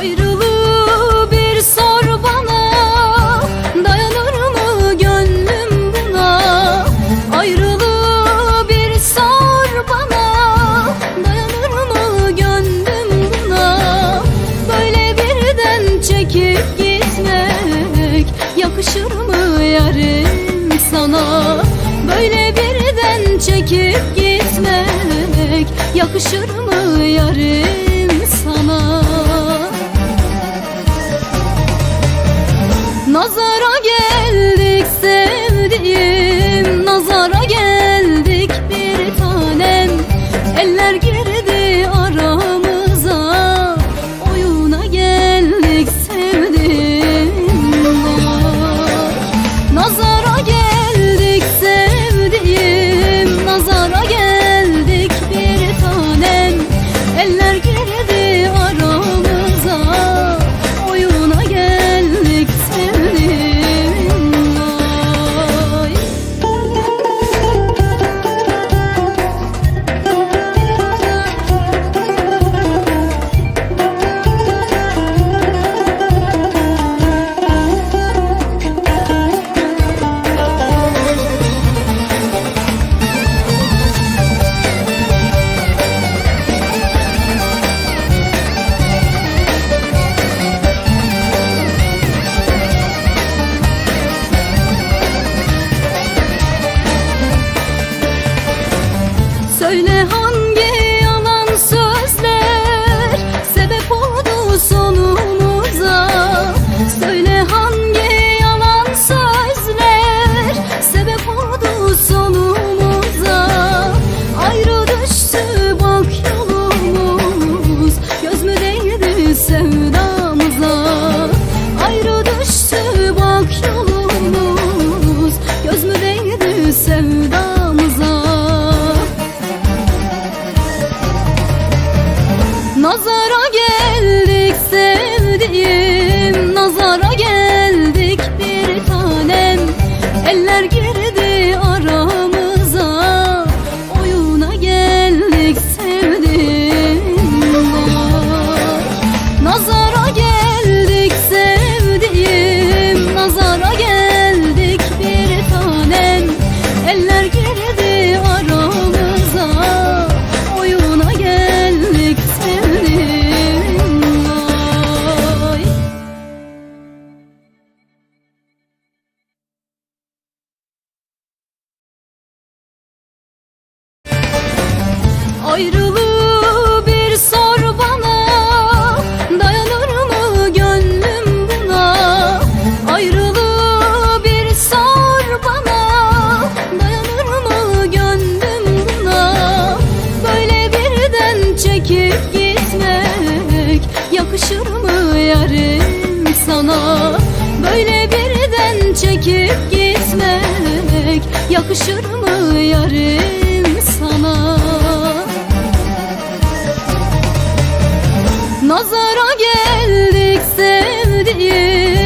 Ayrılığı bir sor bana. Dayanır mı gönlüm buna? Ayrılığı bir sor bana. Dayanır mı gönlüm buna? Böyle birden çekip gitmek Yakışır mı yarim sana? Böyle birden çekip gitmek Yakışır mı yarim sana Nazara geldik sevdiğim Söyle hangi geldik sevdiğim sana Böyle birden çekip gitmek Yakışır mı yarim sana? Nazara geldik sevdiğim